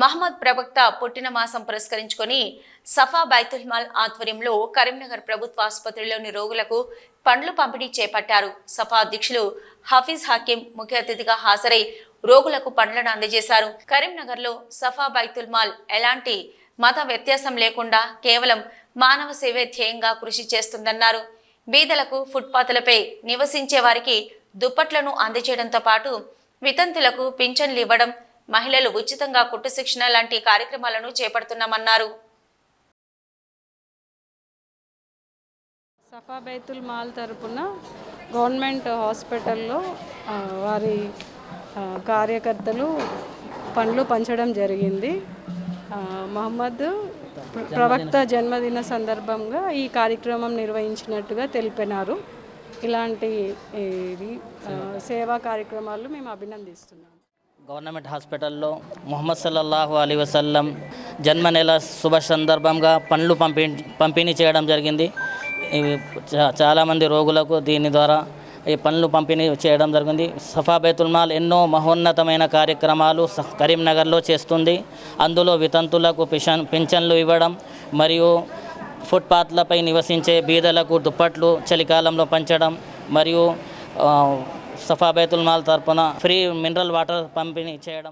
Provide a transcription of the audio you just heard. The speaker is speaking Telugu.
మహమ్మద్ ప్రవక్త పుట్టిన మాసం పురస్కరించుకొని సఫా బైతుల్ మాల్ ఆధ్వర్యంలో కరీంనగర్ ప్రభుత్వ ఆసుపత్రిలోని రోగులకు పండ్లు పంపిణీ చేపట్టారు. సఫా అధ్యక్షులు హఫీజ్ హకీం ముఖ్య అతిథిగా హాజరై రోగులకు పండ్లను అందజేశారు. కరీంనగర్లో సఫా బైతుల్ మాల్ ఎలాంటి మత వ్యత్యాసం లేకుండా కేవలం మానవ సేవే ధ్యేయంగా కృషి చేస్తుందన్నారు. బీదలకు ఫుట్పాత్లపై నివసించే వారికి దుప్పట్లను అందజేయడంతో పాటు వితంతులకు పింఛన్లు ఇవ్వడం మహిళలు ఉచితంగా కుట్టు శిక్షణ లాంటి కార్యక్రమాలను చేపడుతున్నామన్నారు. సఫా బైతుల్ మాల్ తరపున గవర్నమెంట్ హాస్పిటల్లో వారి కార్యకర్తలు పండ్లు పంచడం జరిగింది. మహమ్మద్ ప్రవక్త జన్మదిన సందర్భంగా ఈ కార్యక్రమం నిర్వహించినట్టుగా తెలిపినారు. ఇలాంటి సేవా కార్యక్రమాలు మేము అభినందిస్తున్నాము గవర్నమెంట్ హాస్పిటల్లో మొహమ్మద్ సల్లల్లాహు అలీ వసల్లం జన్మ నెల శుభ సందర్భంగా పండ్లు పంపి పంపిణీ చేయడం జరిగింది. ఇవి చాలామంది రోగులకు దీని ద్వారా ఈ పండ్లు పంపిణీ చేయడం జరిగింది. సఫా బైతుల్మాల్ ఎన్నో మహోన్నతమైన కార్యక్రమాలు కరీంనగర్లో చేస్తుంది. అందులో వితంతులకు పిషన్ పింఛన్లు ఇవ్వడం మరియు ఫుట్పాత్లపై నివసించే బీదలకు దుప్పట్లు చలికాలంలో పంచడం మరియు సఫా బైతుల్ మాల్ తరపున ఫ్రీ మినరల్ వాటర్ పంపిణీ చేయడం